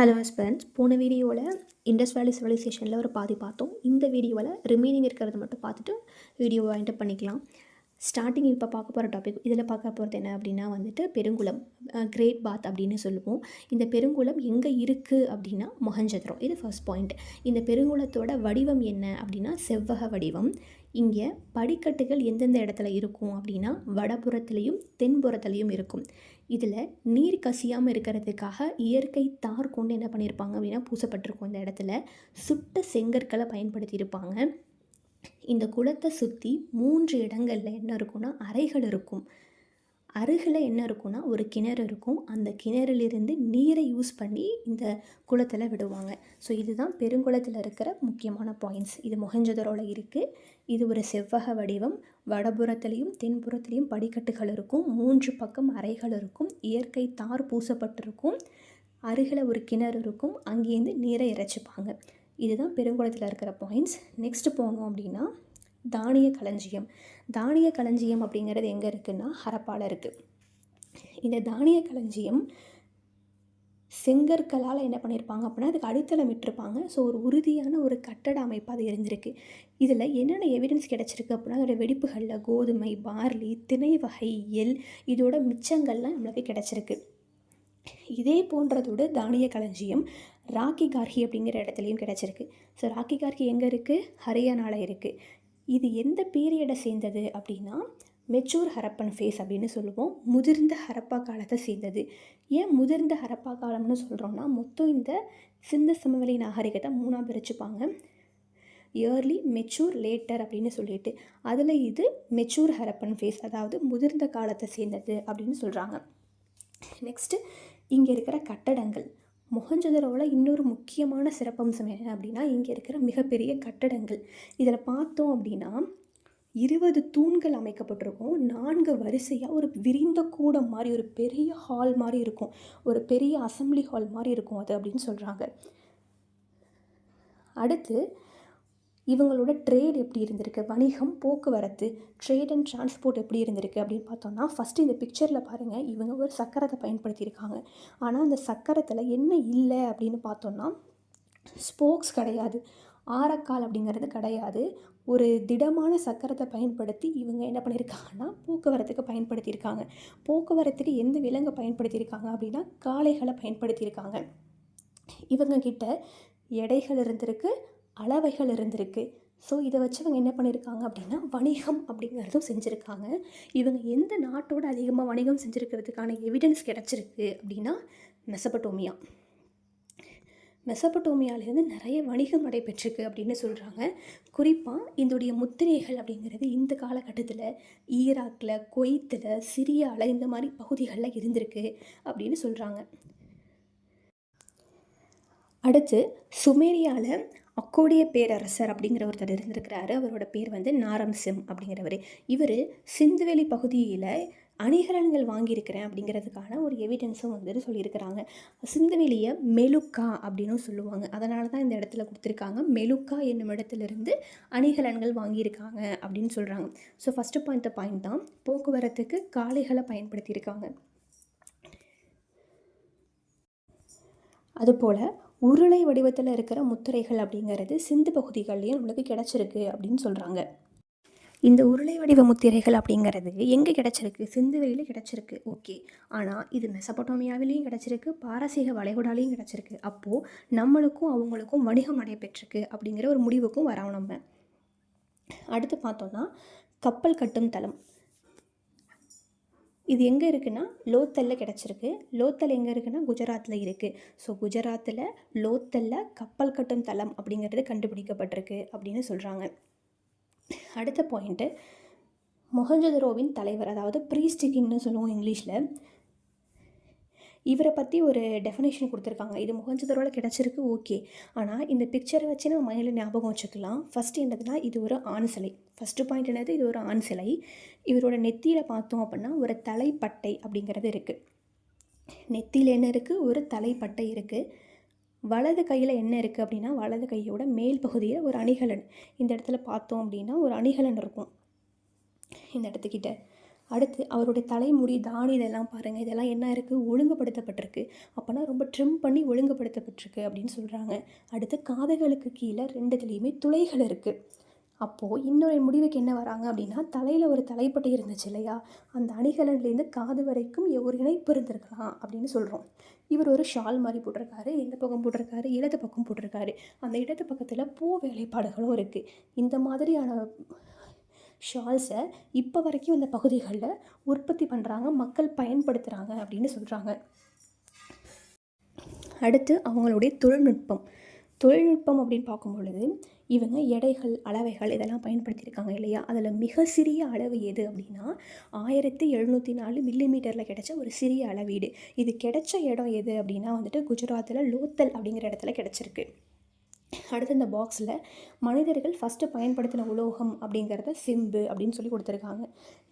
Hello husbands போன வீடியோவில் Indies வேலி சிவிலைசேஷனில் ஒரு பாதி பார்த்தோம். இந்த வீடியோவில் ரிமைனிங் இருக்கிறத மட்டும் பார்த்துட்டு வீடியோவை வாங்கிட்டு பண்ணிக்கலாம். ஸ்டார்டிங் இப்போ பார்க்க போகிற டாபிக் இதில் பார்க்க போகிறது என்ன அப்படின்னா வந்துட்டு பெருங்குளம் கிரேட் பாத் அப்படின்னு சொல்லுவோம். இந்த பெருங்குளம் எங்கே இருக்குது அப்படின்னா மொஹஞ்சத்ரம். இது ஃபர்ஸ்ட் பாயிண்ட் இந்த பெருங்குளத்தோட வடிவம் என்ன அப்படின்னா செவ்வக வடிவம். இங்கே படிக்கட்டுகள் எந்தெந்த இடத்துல இருக்கும் அப்படின்னா வடபுறத்துலேயும் தென்புறத்துலேயும் இருக்கும். இதில் நீர் கசியாமல் இருக்கிறதுக்காக இயற்கை தார் கொண்டு என்ன பண்ணியிருப்பாங்க அப்படின்னா பூசப்பட்டிருக்கும் இந்த இடத்துல. சுட்ட செங்கற்களை பயன்படுத்தியிருப்பாங்க. இந்த குளத்தை சுற்றி மூன்று இடங்களில் என்ன இருக்கும்னா அறைகள் இருக்கும். அருகில் என்ன இருக்கும்னா ஒரு கிணறு இருக்கும். அந்த கிணறுலேருந்து நீரை யூஸ் பண்ணி இந்த குளத்தில் விடுவாங்க. ஸோ இதுதான் பெருங்குளத்தில் இருக்கிற முக்கியமான பாயிண்ட்ஸ் இது மொஹஞ்சதரோவில் இருக்குது இது ஒரு செவ்வக வடிவம். வடபுறத்துலேயும் தென்புறத்துலேயும் படிக்கட்டுகள் இருக்கும். மூன்று பக்கம் அறைகள் இருக்கும். இயற்கை தார் பூசப்பட்டிருக்கும். அருகில் ஒரு கிணறு இருக்கும். அங்கேருந்து நீரை இறைச்சிப்பாங்க. இதுதான் பெருங்குளத்தில் இருக்கிற பாயிண்ட்ஸ் நெக்ஸ்ட்டு போனோம் அப்படின்னா தானிய களஞ்சியம். தானிய களஞ்சியம் அப்படிங்கிறது எங்கே இருக்குன்னா ஹரப்பால இருக்குது இந்த தானிய களஞ்சியம் செங்கற்களால் என்ன பண்ணியிருப்பாங்க அப்படின்னா அதுக்கு அடித்தளம் விட்டுருப்பாங்க. ஸோ ஒரு உறுதியான ஒரு கட்டட அமைப்பு அது இருந்திருக்கு. இதில் என்னென்ன எவிடன்ஸ் கிடச்சிருக்கு அப்படின்னா அதோட வெடிப்புகளில் கோதுமை பார்லி திணை வகை எல் இதோட மிச்சங்கள்லாம் நம்மளுக்கு கிடச்சிருக்கு. இதே போன்றதோடு தானிய களஞ்சியம் ராக்கி கார்கி அப்படிங்கிற இடத்துலையும் கிடச்சிருக்கு. ஸோ ராக்கி கார்கி எங்கே இருக்குது ஹரியானாவில் இருக்குது இது எந்த பீரியடை சேர்ந்தது அப்படின்னா மெச்சூர் ஹரப்பன் ஃபேஸ் அப்படின்னு சொல்லுவோம். முதிர்ந்த ஹரப்பா காலத்தை சேர்ந்தது. ஏன் முதிர்ந்த ஹரப்பா காலம்னு சொல்கிறோன்னா மொத்தம் இந்த சிந்த சமவெளி நாகரிகத்தை மூணாக பிரிச்சுப்பாங்க. இயர்லி மெச்சூர் லேட்டர் அப்படின்னு சொல்லிட்டு. அதில் இது மெச்சூர் ஹரப்பன் ஃபேஸ் அதாவது முதிர்ந்த காலத்தை சேர்ந்தது அப்படின்னு சொல்கிறாங்க நெக்ஸ்ட்டு இங்கே இருக்கிற கட்டடங்கள். மொஹஞ்சதரோவில் இன்னொரு முக்கியமான சிறப்பம்சம் என்ன அப்படின்னா இங்கே இருக்கிற மிகப்பெரிய கட்டடங்கள். இதில் பார்த்தோம் அப்படின்னா இருபது தூண்கள் அமைக்கப்பட்டிருக்கும். நான்கு வரிசையாக ஒரு விரிந்த கூடம் மாதிரி ஒரு பெரிய ஹால் மாதிரி இருக்கும். ஒரு பெரிய அசம்பிளி ஹால் மாதிரி இருக்கும் அது அப்படின்னு சொல்கிறாங்க அடுத்து இவங்களோட ட்ரேட் எப்படி இருந்திருக்கு? வணிகம் போக்குவரத்து ட்ரேட் அண்ட் டிரான்ஸ்போர்ட் எப்படி இருந்திருக்கு அப்படின்னு பார்த்தோம்னா ஃபஸ்ட்டு இந்த பிக்சரில் பாருங்கள் இவங்க ஒரு சக்கரத்தை பயன்படுத்தியிருக்காங்க. ஆனால் அந்த சக்கரத்தில் என்ன இல்லை அப்படின்னு பார்த்தோம்னா ஸ்போக்ஸ் கிடையாது. ஆரக்கால் அப்படிங்கிறது கிடையாது. ஒரு திடமான சக்கரத்தை பயன்படுத்தி இவங்க என்ன பண்ணியிருக்காங்கன்னா போக்குவரத்துக்கு பயன்படுத்தியிருக்காங்க. போக்குவரத்துக்கு எந்த விலங்கை பயன்படுத்தியிருக்காங்க அப்படின்னா காளைகளை பயன்படுத்தியிருக்காங்க. இவங்க கிட்ட எடைகள் இருந்திருக்கு. அளவைகள் இருந்திருக்கு. ஸோ இதை வச்சு இவங்க என்ன பண்ணியிருக்காங்க அப்படின்னா வணிகம் அப்படிங்கிறதும் செஞ்சுருக்காங்க. இவங்க எந்த நாட்டோட அதிகமாக வணிகம் செஞ்சுருக்கிறதுக்கான எவிடன்ஸ் கிடச்சிருக்கு அப்படின்னா மெசபட்டோமியா மெசபட்டோமியாவிலேருந்து நிறைய வணிகம் நடைபெற்றிருக்கு அப்படின்னு சொல்கிறாங்க குறிப்பாக இதோடைய முத்திரைகள் அப்படிங்கிறது இந்த காலகட்டத்தில் ஈராக்கில் கொய்த்தில் சிரியாவில் இந்த மாதிரி பகுதிகளில் இருந்திருக்கு அப்படின்னு சொல்கிறாங்க அடுத்து சுமேரியாவில் அக்கோடிய பேரரசர் அப்படிங்கிற ஒருத்தர் இருந்திருக்கிறாரு. அவரோட பேர் வந்து நாரம் சிம் அப்படிங்கிறவர். இவர் சிந்துவெளி பகுதியில் அணிகலன்கள் வாங்கியிருக்கிறேன் அப்படிங்கிறதுக்கான ஒரு எவிடன்ஸும் வந்துட்டு சொல்லியிருக்கிறாங்க. சிந்துவெளியை மெலுக்கா அப்படின்னும் சொல்லுவாங்க. அதனால தான் இந்த இடத்துல கொடுத்துருக்காங்க. மெலுக்கா என்னும் இடத்துலேருந்து அணிகலன்கள் வாங்கியிருக்காங்க அப்படின்னு சொல்கிறாங்க ஸோ ஃபஸ்ட்டு பாயிண்ட் பாயிண்ட் தான் போக்குவரத்துக்கு காளைகளை பயன்படுத்தியிருக்காங்க. அதுபோல் உருளை வடிவத்தில் இருக்கிற முத்திரைகள் அப்படிங்கிறது சிந்து பகுதிகள்லேயும் நம்மளுக்கு கிடச்சிருக்கு அப்படின்னு சொல்கிறாங்க இந்த உருளை வடிவ முத்திரைகள் அப்படிங்கிறது எங்கே கிடச்சிருக்கு? சிந்துவெளியில் கிடச்சிருக்கு. ஓகே. ஆனால் இது மெசபட்டோமியாவிலையும் கிடச்சிருக்கு பாரசீக வளைகுடாலையும் கிடச்சிருக்கு. அப்போது நம்மளுக்கும் அவங்களுக்கும் வணிகம் நடைபெற்றிருக்கு அப்படிங்கிற ஒரு முடிவுக்கும் வரோம் நம்ம. அடுத்து பார்த்தோன்னா கப்பல் கட்டும் தளம். இது எங்கே இருக்குன்னா லோத்தலில் கிடச்சிருக்கு. லோத்தல் எங்கே இருக்குன்னா குஜராத்தில் இருக்குது ஸோ குஜராத்தில் லோத்தலில் கப்பல் கட்டும் தளம் அப்படிங்கிறது கண்டுபிடிக்கப்பட்டிருக்கு அப்படின்னு சொல்கிறாங்க அடுத்த பாயிண்ட்டு மொஹஞ்சதரோவின் தலைவர் அதாவது ப்ரீஸ்டிக்கிங்னு சொல்லுவோம் இங்கிலீஷில். இவரை பற்றி ஒரு டெஃபினேஷன் கொடுத்துருக்காங்க. இது முகஞ்சதரோட கிடச்சிருக்கு ஓகே ஆனால் இந்த பிக்சரை வச்சு நம்ம மைண்டில் ஞாபகம் வச்சுக்கலாம். ஃபஸ்ட்டு என்னதுன்னா இது ஒரு ஆண் சிலை. ஃபஸ்ட்டு பாயிண்ட் என்னது? இது ஒரு ஆண் சிலை. இவரோட நெத்தியில் பார்த்தோம் அப்படின்னா ஒரு தலைப்பட்டை அப்படிங்கிறது இருக்குது நெத்தியில் என்ன இருக்குது ஒரு தலைப்பட்டை இருக்குது வலது கையில் என்ன இருக்குது அப்படின்னா வலது கையோட மேல் பகுதியில் ஒரு அணிகலன். இந்த இடத்துல பார்த்தோம் அப்படின்னா ஒரு அணிகலன் இருக்கும். இந்த இடத்துக்கிட்ட. அடுத்து அவருடைய தலைமுடி தாடி இதெல்லாம் பாருங்கள் இதெல்லாம் என்ன இருக்குது ஒழுங்குபடுத்தப்பட்டிருக்கு. அப்போனா ரொம்ப ட்ரிம் பண்ணி ஒழுங்குபடுத்தப்பட்டிருக்கு அப்படின்னு சொல்கிறாங்க அடுத்து காதுகளுக்கு கீழே ரெண்டுத்துலேயுமே துளைகள் இருக்குது அப்போது இன்னொரு முடிவுக்கு என்ன வராங்க அப்படின்னா தலையில் ஒரு தலைப்பட்டை இருந்துச்சு இல்லையா? அந்த அணிகலன்லேருந்து காது வரைக்கும் ஒரு இணைப்பு இருந்திருக்கலாம் அப்படின்னு சொல்கிறோம் இவர் ஒரு ஷால் மாதிரி போட்டிருக்காரு இந்த பக்கம் போட்டிருக்காரு இடது பக்கம் போட்டிருக்காரு. அந்த இடது பக்கத்தில் பூ வேலைப்பாடுகளும் இருக்குது இந்த மாதிரியான ஷால்ஸை இப்போ வரைக்கும் இந்த பகுதிகளில் உற்பத்தி பண்ணுறாங்க மக்கள் பயன்படுத்துகிறாங்க அப்படின்னு சொல்கிறாங்க. அடுத்து அவங்களுடைய தொழில்நுட்பம். தொழில்நுட்பம் அப்படின்னு பார்க்கும் பொழுது இவங்க எடைகள் அளவைகள் இதெல்லாம் பயன்படுத்தியிருக்காங்க இல்லையா? அதில் மிக சிறிய அளவு எது அப்படின்னா ஆயிரத்தி எழுநூற்றி நாலு மில்லிமீட்டரில் கிடச்ச ஒரு சிறிய அளவீடு. இது கிடைச்ச இடம் எது அப்படின்னா வந்துட்டு குஜராத்தில் லோத்தல் அப்படிங்கிற இடத்துல கிடச்சிருக்கு. அடுத்து இந்த பாக்ஸில் மனிதர்கள் ஃபஸ்ட்டு பயன்படுத்தின உலோகம் அப்படிங்கிறத சிம்பு அப்படின்னு சொல்லி கொடுத்துருக்காங்க.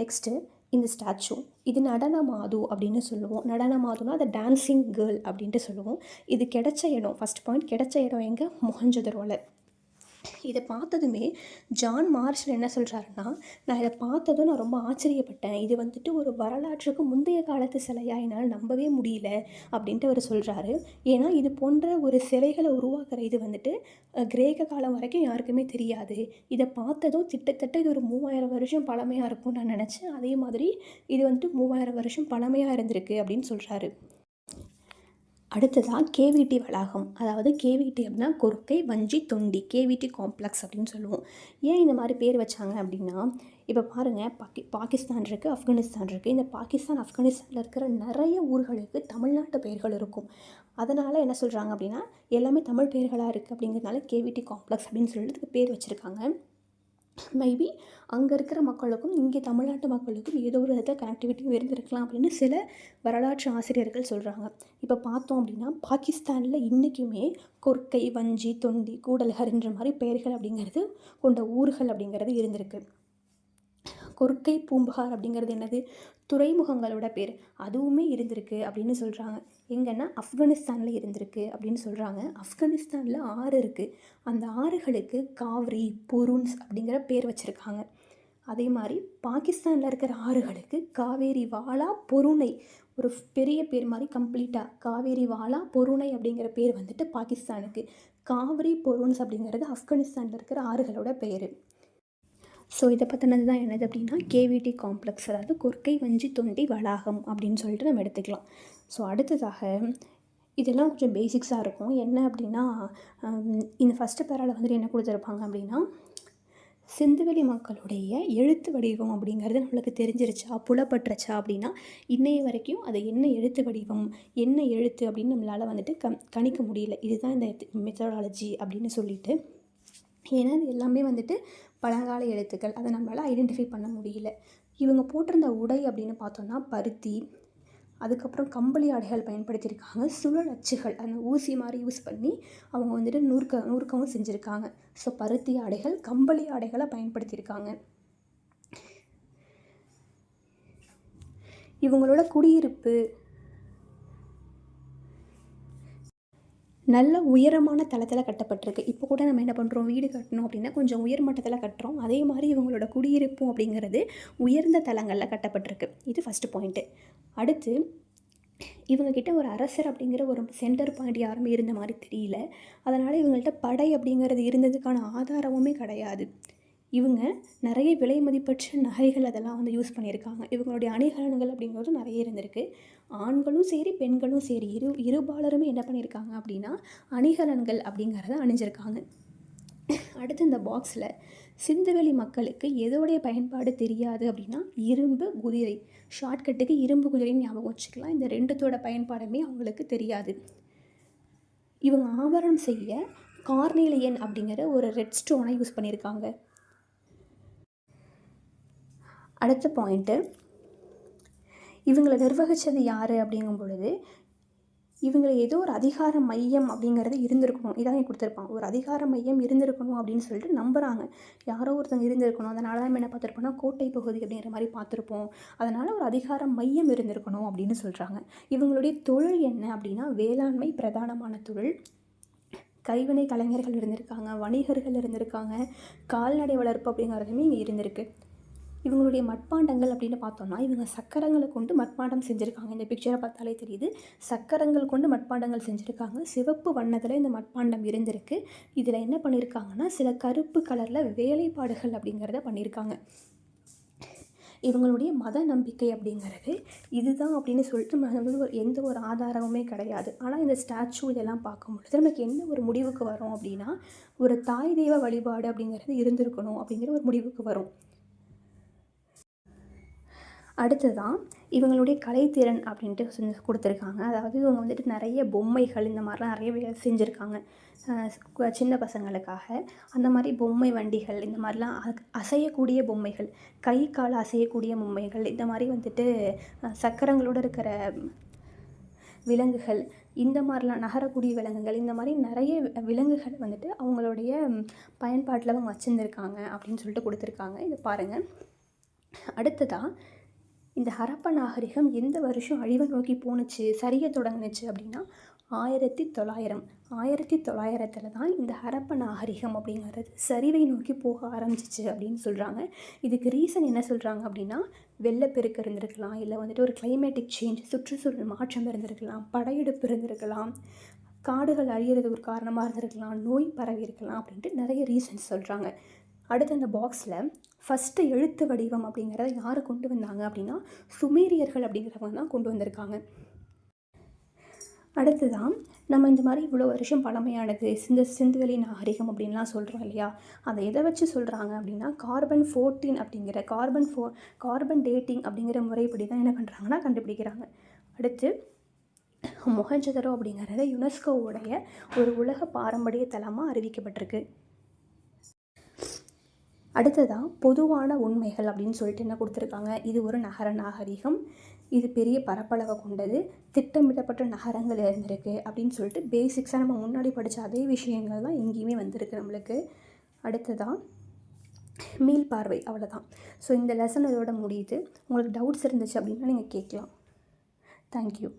நெக்ஸ்ட்டு இந்த ஸ்டாச்சு இது நடன மாது அப்படின்னு சொல்லுவோம். நடன மாதுனா அதை டான்ஸிங் கேர்ள் அப்படின்ட்டு சொல்லுவோம். இது கிடைச்ச இடம் ஃபஸ்ட் பாயிண்ட் கிடைச்ச இடம் எங்கே? மொஹஞ்சதுரோவில் இதை பார்த்ததுமே ஜான் மார்ஷல் என்ன சொல்கிறாருன்னா நான் இதை பார்த்ததும் நான் ரொம்ப ஆச்சரியப்பட்டேன். இது வந்துட்டு ஒரு வரலாற்றுக்கு முந்தைய காலத்து சிலையாக என்னால் நம்பவே முடியல அப்படின்ட்டு அவர் சொல்கிறாரு ஏன்னா இது போன்ற ஒரு சிலைகளை உருவாக்குற இது வந்துட்டு கிரேக்க காலம் வரைக்கும் யாருக்குமே தெரியாது. இதை பார்த்ததும் கிட்டத்தட்ட இது ஒரு மூவாயிரம் வருஷம் பழமையாக இருக்கும்னு நான் நினச்சேன். அதே மாதிரி இது வந்துட்டு மூவாயிரம் வருஷம் பழமையாக இருந்திருக்கு அப்படின்னு சொல்கிறாரு அடுத்ததாக கேவிடி வளாகம். அதாவது கேவிடி அப்படின்னா கொர்க்கை வஞ்சி தொண்டி கேவிடி காம்ப்ளெக்ஸ் அப்படின்னு சொல்லுவோம். ஏன் இந்த மாதிரி பேர் வச்சாங்க அப்படின்னா இப்போ பாருங்கள் பாக்கி பாகிஸ்தான் இருக்குது ஆப்கானிஸ்தான் இருக்குது இந்த பாகிஸ்தான் ஆப்கானிஸ்தானில் இருக்கிற நிறைய ஊர்களுக்கு தமிழ்நாட்டு பெயர்கள் இருக்கும். அதனால் என்ன சொல்கிறாங்க அப்படின்னா எல்லாமே தமிழ் பெயர்களாக இருக்குது அப்படிங்கிறதுனால கேவிடி காம்ப்ளெக்ஸ் அப்படின்னு சொல்லிட்டு பேர் வச்சுருக்காங்க. மேபி அங்கே இருக்கிற மக்களுக்கும் இங்கே தமிழ்நாட்டு மக்களுக்கும் ஏதோ ஒரு விதத்தில் கனெக்டிவிட்டியும் இருந்திருக்கலாம் அப்படின்னு சில வரலாற்று ஆசிரியர்கள் சொல்கிறாங்க இப்போ பார்த்தோம் அப்படின்னா பாகிஸ்தானில் இன்றைக்குமே கொர்க்கை வஞ்சி தொண்டி கூடல்கர்ன்ற மாதிரி பெயர்கள் அப்படிங்கிறது கொண்ட ஊர்கள் அப்படிங்கிறது இருந்திருக்கு. கொர்க்கை பூம்புகார் அப்படிங்கிறது என்னது? துறைமுகங்களோட பேர். அதுவுமே இருந்திருக்கு அப்படின்னு சொல்கிறாங்க எங்கன்னா ஆப்கானிஸ்தானில் இருந்திருக்கு அப்படின்னு சொல்கிறாங்க ஆப்கானிஸ்தானில் ஆறு இருக்குது அந்த ஆறுகளுக்கு காவிரி பொருன்ஸ் அப்படிங்கிற பேர் வச்சுருக்காங்க. அதே மாதிரி பாகிஸ்தானில் இருக்கிற ஆறுகளுக்கு காவேரி வாலா பொருணை ஒரு பெரிய பேர் மாதிரி கம்ப்ளீட்டாக காவேரி வாலா பொருணை அப்படிங்கிற பேர் வந்துட்டு பாகிஸ்தானுக்கு. காவிரி பொருன்ஸ் அப்படிங்கிறது ஆப்கானிஸ்தானில் இருக்கிற ஆறுகளோட பேர். ஸோ இதை பற்றினது தான் என்னது அப்படின்னா கேவிடி காம்ப்ளெக்ஸ் அதாவது கொர்க்கை வஞ்சி தொண்டி வளாகம் அப்படின்னு சொல்லிட்டு நம்ம எடுத்துக்கலாம். ஸோ அடுத்ததாக இதெல்லாம் கொஞ்சம் பேசிக்ஸாக இருக்கும். என்ன அப்படின்னா இந்த ஃபஸ்ட்டு பேரால் வந்துட்டு என்ன கொடுத்துருப்பாங்க அப்படின்னா சிந்துவெளி மக்களுடைய எழுத்து வடிவம் அப்படிங்கிறது நம்மளுக்கு தெரிஞ்சிருச்சா புலப்பட்டுருச்சா அப்படின்னா இன்னைய வரைக்கும் அது என்ன எழுத்து வடிவம் என்ன எழுத்து அப்படின்னு நம்மளால் வந்துட்டு கம் கணிக்க முடியல. இதுதான் இந்த மெத்தடாலஜி அப்படின்னு சொல்லிட்டு ஏன்னா இது எல்லாமே வந்துட்டு பழங்கால எழுத்துக்கள். அதை நம்மளால் ஐடென்டிஃபை பண்ண முடியல. இவங்க போட்டிருந்த உடை அப்படின்னு பார்த்தோன்னா பருத்தி அதுக்கப்புறம் கம்பளி ஆடைகள் பயன்படுத்தியிருக்காங்க. சுழல் அச்சுகள் அந்த ஊசி மாதிரி யூஸ் பண்ணி அவங்க வந்துட்டு நூற்க நூற்கவும் செஞ்சுருக்காங்க. ஸோ பருத்தி ஆடைகள் கம்பளி ஆடைகளை பயன்படுத்தியிருக்காங்க. இவங்களோட குடியிருப்பு நல்ல உயரமான தளத்தில் கட்டப்பட்டிருக்கு. இப்போ கூட நம்ம என்ன பண்ணுறோம் வீடு கட்டணும் அப்படின்னா கொஞ்சம் உயர் மட்டத்தில் கட்டுறோம். அதே மாதிரி இவங்களோட குடியிருப்பும் அப்படிங்கிறது உயர்ந்த தளங்களில் கட்டப்பட்டிருக்கு. இது ஃபஸ்ட்டு பாயிண்ட்டு அடுத்து இவங்கக்கிட்ட ஒரு அரசர் அப்படிங்கிற ஒரு சென்டர் பாயிண்ட் யாருமே இருந்த மாதிரி தெரியல. அதனால் இவங்கள்ட்ட படை அப்படிங்கிறது இருந்ததுக்கான ஆதாரமுமே கிடையாது. இவங்க நிறைய விலை மதிப்பற்ற நகைகள் அதெல்லாம் வந்து யூஸ் பண்ணியிருக்காங்க. இவங்களுடைய அணிகலன்கள் அப்படிங்கிறது நிறைய இருந்திருக்கு. ஆண்களும் சரி பெண்களும் சரி இரு இருபாலருமே என்ன பண்ணியிருக்காங்க அப்படின்னா அணிகலன்கள் அப்படிங்கிறத அணிஞ்சிருக்காங்க. அடுத்து இந்த பாக்ஸில் சிந்துவெளி மக்களுக்கு எதோடைய பயன்பாடு தெரியாது அப்படின்னா இரும்பு குதிரை. ஷார்ட்கட்டுக்கு இரும்பு குதிரைன்னு ஞாபகம் வச்சுக்கலாம். இந்த ரெண்டுத்தோட பயன்பாடுமே அவங்களுக்கு தெரியாது. இவங்க ஆபரணம் செய்ய கார்னிலியன் அப்படிங்கிற ஒரு ரெட் ஸ்டோனை யூஸ் பண்ணியிருக்காங்க. அடுத்த பாயிண்ட்டு இவங்களை நிர்வகித்தது யார் அப்படிங்கும் பொழுது இவங்களை ஏதோ ஒரு அதிகார மையம் அப்படிங்கிறது இருந்திருக்கணும். இதான் கொடுத்துருப்பான் ஒரு அதிகார மையம் இருந்திருக்கணும் அப்படின்னு சொல்லிட்டு நம்புகிறாங்க யாரோ ஒருத்தங்க இருந்திருக்கணும். அதனால தான் என்ன பார்த்துருப்போம்னா கோட்டை பகுதி அப்படிங்கிற மாதிரி பார்த்துருப்போம். அதனால் ஒரு அதிகார மையம் இருந்திருக்கணும் அப்படின்னு சொல்கிறாங்க இவங்களுடைய தொழில் என்ன அப்படின்னா வேளாண்மை பிரதானமான தொழில். கைவினை கலைஞர்கள் இருந்திருக்காங்க வணிகர்கள் இருந்திருக்காங்க கால்நடை வளர்ப்பு அப்படிங்கிறதுமே இங்கே இருந்திருக்கு. இவங்களுடைய மட்பாண்டங்கள் அப்படின்னு பார்த்தோம்னா இவங்க சக்கரங்களை கொண்டு மட்பாண்டம் செஞ்சுருக்காங்க. இந்த பிக்சரை பார்த்தாலே தெரியுது. சக்கரங்கள் கொண்டு மட்பாண்டங்கள் செஞ்சுருக்காங்க. சிவப்பு வண்ணத்தில் இந்த மட்பாண்டம் இருந்திருக்கு. இதில் என்ன பண்ணியிருக்காங்கன்னா சில கருப்பு கலரில் வேலைப்பாடுகள் அப்படிங்கிறத பண்ணியிருக்காங்க இவங்களுடைய மத நம்பிக்கை அப்படிங்கிறது இதுதான் அப்படின்னு சொல்லிட்டு ஒரு எந்த ஒரு ஆதாரமுமே கிடையாது. ஆனால் இந்த ஸ்டாச்சு இதெல்லாம் பார்க்கும் பொழுது நமக்கு என்ன ஒரு முடிவுக்கு வரும் அப்படின்னா ஒரு தாய் தெய்வ வழிபாடு அப்படிங்கிறது இருந்திருக்கணும் அப்படிங்கிற ஒரு முடிவுக்கு வரும். அடுத்ததான் இவங்களுடைய கலைத்திறன் அப்படின்ட்டு செஞ்சு கொடுத்துருக்காங்க. அதாவது இவங்க வந்துட்டு நிறைய பொம்மைகள் இந்த மாதிரிலாம் நிறைய செஞ்சுருக்காங்க. சின்ன பசங்களுக்காக. அந்த மாதிரி பொம்மை வண்டிகள் இந்த மாதிரிலாம் அசையக்கூடிய பொம்மைகள் கை கால் அசையக்கூடிய பொம்மைகள் இந்த மாதிரி வந்துட்டு சக்கரங்களோடு சக்கரங்களோட இருக்கிற விலங்குகள் இந்த மாதிரிலாம் நகரக்கூடிய விலங்குகள் இந்த மாதிரி நிறைய விலங்குகள் வந்துட்டு அவங்களுடைய பயன்பாட்டில் அவங்க வச்சுருந்துருக்காங்க அப்படின்னு சொல்லிட்டு கொடுத்துருக்காங்க. இதை பாருங்கள் அடுத்ததாக இந்த ஹரப்ப நாகரிகம் எந்த வருஷம் அழிவை நோக்கி போணுச்சு சரிய தொடங்குனுச்சு அப்படின்னா ஆயிரத்தி தொள்ளாயிரம். ஆயிரத்தி தொள்ளாயிரத்தில் தான் இந்த ஹரப்ப நாகரிகம் அப்படிங்கிறது சரிவை நோக்கி போக ஆரம்பிச்சிச்சு அப்படின்னு சொல்கிறாங்க இதுக்கு ரீசன் என்ன சொல்கிறாங்க அப்படின்னா வெள்ளப்பெருக்கு இருந்திருக்கலாம் இல்லை வந்துட்டு ஒரு கிளைமேட்டிக் சேஞ்ச் சுற்றுச்சூழல் மாற்றம் இருந்திருக்கலாம் படையெடுப்பு இருந்திருக்கலாம் காடுகள் அழியிறது ஒரு காரணமாக இருந்திருக்கலாம் நோய் பரவி இருக்கலாம் அப்படின்ட்டு நிறைய ரீசன்ஸ் சொல்கிறாங்க அடுத்து அந்த பாக்ஸில் ஃபஸ்ட்டு எழுத்து வடிவம் அப்படிங்கிறத யார் கொண்டு வந்தாங்க அப்படின்னா சுமேரியர்கள் அப்படிங்கிறவங்க தான் கொண்டு வந்திருக்காங்க. அடுத்ததான் நம்ம இந்த மாதிரி இவ்வளோ வருஷம் பழமையானது இந்த சிந்துவெளி நாகரிகம் அப்படின்லாம் சொல்கிறோம் இல்லையா? அதை எதை வச்சு சொல்கிறாங்க அப்படின்னா கார்பன் ஃபோர்டீன் அப்படிங்கிற கார்பன் ஃபோ கார்பன் டேட்டிங் அப்படிங்கிற முறைப்படி தான் என்ன பண்ணுறாங்கன்னா கண்டுபிடிக்கிறாங்க. அடுத்து மொஹஞ்சதரோ அப்படிங்கிறத யுனெஸ்கோவுடைய ஒரு உலக பாரம்பரிய தலமாக அறிவிக்கப்பட்டிருக்கு. அடுத்ததாக பொதுவான உண்மைகள் அப்படின்னு சொல்லிட்டு என்ன கொடுத்துருக்காங்க? இது ஒரு நகர நாகரிகம். இது பெரிய பரப்பளவை கொண்டது. திட்டமிடப்பட்ட நகரங்கள் இருந்திருக்கு அப்படின்னு சொல்லிட்டு பேசிக்ஸாக நம்ம முன்னாடி படித்த அதே விஷயங்கள் தான் எங்கேயுமே வந்திருக்கு நம்மளுக்கு. அடுத்ததாக மீள் பார்வை அவ்வளோதான் ஸோ இந்த லெசன் இதோட முடியுது. உங்களுக்கு டவுட்ஸ் இருந்துச்சு அப்படின்னா நீங்கள் கேட்கலாம். தேங்க்யூ